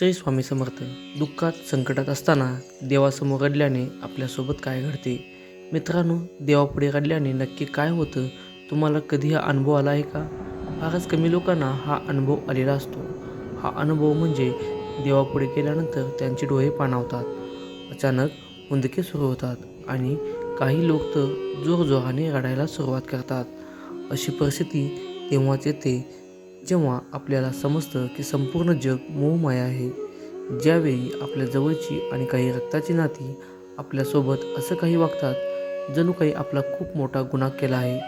श्री स्वामी समर्थ दुःखात संकटात असताना देवासमोर रडल्याने आपल्यासोबत काय घडते? मित्रांनो देवापुढे रडल्याने नक्की काय होतं? तुम्हाला कधी हा अनुभव आला आहे का? फारच कमी लोकांना हा अनुभव आलेला असतो. हा अनुभव म्हणजे देवापुढे गेल्यानंतर त्यांचे डोळे पाणावतात अचानक हुंदके सुरू होतात आणि काही लोक तर जोरजोराने रडायला सुरुवात करतात. अशी परिस्थिती तेव्हाच येते जेव्हा आपल्याला समजतं की संपूर्ण जग मोहमाया आहे ज्यावेळी आपल्या जवळची आणि काही रक्ताची नाती आपल्यासोबत असं काही वागतात जणू काही आपला खूप मोठा गुन्हा केला आहे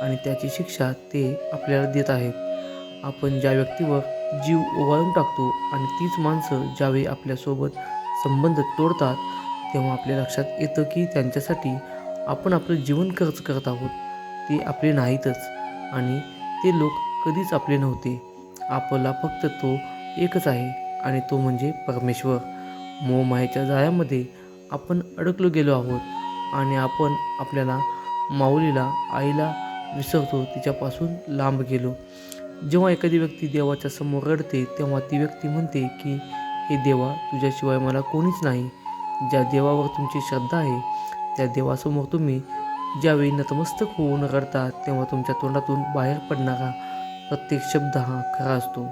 आणि त्याची शिक्षा ते आपल्याला देत आहेत. आपण ज्या व्यक्तीवर जीव ओवाळून टाकतो आणि तीच माणसं ज्यावेळी आपल्यासोबत संबंध तोडतात तेव्हा आपल्या लक्षात येतं की त्यांच्यासाठी आपण आपलं जीवन खर्च करत आहोत. ते आपले नाहीतच आणि ते लोक कधीच आपले नव्हते. आपला फक्त तो एकच आहे आणि तो म्हणजे परमेश्वर. मोहमायाच्या जाळ्यामध्ये आपण अडकलो गेलो आहोत आणि आपण आपल्याला माऊलीला आईला विसरतो तिच्यापासून लांब गेलो. जेव्हा एखादी व्यक्ती देवाच्या समोर रडते तेव्हा ती व्यक्ती म्हणते की हे देवा तुझ्याशिवाय मला कोणीच नाही. ज्या देवावर तुमची श्रद्धा आहे त्या देवासमोर तुम्ही ज्यावेळी नतमस्तक होऊन रडता तेव्हा तुमच्या तोंडातून बाहेर पडणारा प्रत्येक शब्द हा खरा असतो.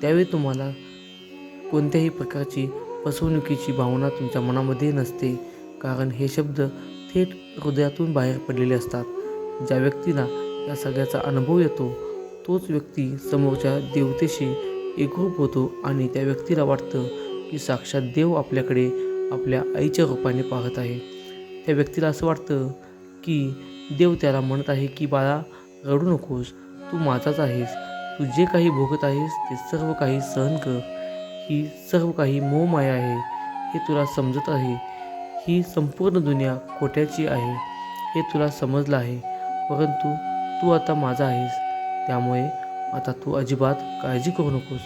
त्यावेळी तुम्हाला कोणत्याही प्रकारची फसवणुकीची भावना तुमच्या मनामध्ये नसते. कारण हे शब्द थेट हृदयातून बाहेर पडलेले असतात. ज्या व्यक्तीला या सगळ्याचा अनुभव येतो तोच व्यक्ती समोरच्या देवतेशी एकरूप होतो आणि त्या व्यक्तीला वाटतं की साक्षात देव आपल्याकडे आपल्या आईच्या रूपाने पाहत आहे. त्या व्यक्तीला असं वाटतं की देव त्याला म्हणत आहे की बाळा रडू नकोस. तू माझाच आहेस. तू जे काही भोगत आहेस ते सर्व काही सहन कर. ही सर्व काही मोहमाया आहे. हे तुला समजत आहे. ही संपूर्ण दुनिया खोट्याची आहे. हे तुला समजलं आहे. परंतु तू आता माझा आहेस. त्यामुळे आता तू अजिबात काळजी करू नकोस.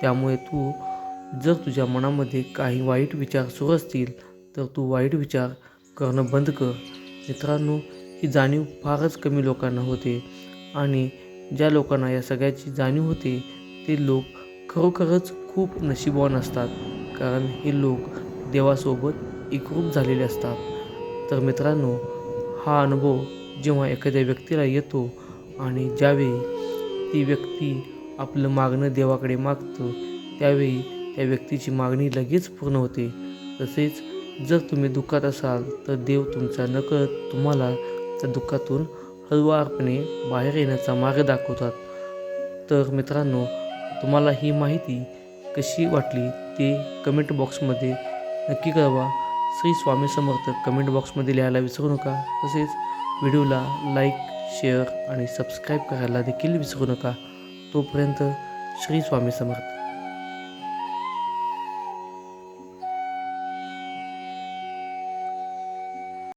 त्यामुळे तू जर तुझ्या मनामध्ये काही वाईट विचार सुरू असतील तर तू वाईट विचार करणं बंद कर. मित्रांनो ही जाणीव फारच कमी लोकांना होते. आणि ज्या लोकांना या सगळ्याची जाणीव होते ते लोक खरोखरच खूप नशीबवान असतात. कारण हे लोक देवासोबत एकरूप झालेले असतात. तर मित्रांनो हा अनुभव जेव्हा एखाद्या व्यक्तीला येतो आणि ज्यावेळी ती व्यक्ती आपलं मागणं देवाकडे मागतं त्यावेळी त्या व्यक्तीची मागणी लगेच पूर्ण होते. तसेच जर तुम्ही दुःखात असाल तर देव तुमचा नकळत तुम्हाला त्या दुःखातून हळुवारपणे बाहेर येण्याचा मार्ग दाखवतात. तर मित्रांनो तुम्हाला ही माहिती कशी वाटली ते कमेंट बॉक्समध्ये नक्की कळवा. श्री स्वामी समर्थ कमेंट बॉक्समध्ये लिहायला विसरू नका. तसेच व्हिडिओला लाईक शेअर आणि सबस्क्राईब करायला देखील विसरू नका. तोपर्यंत श्री स्वामी समर्थ.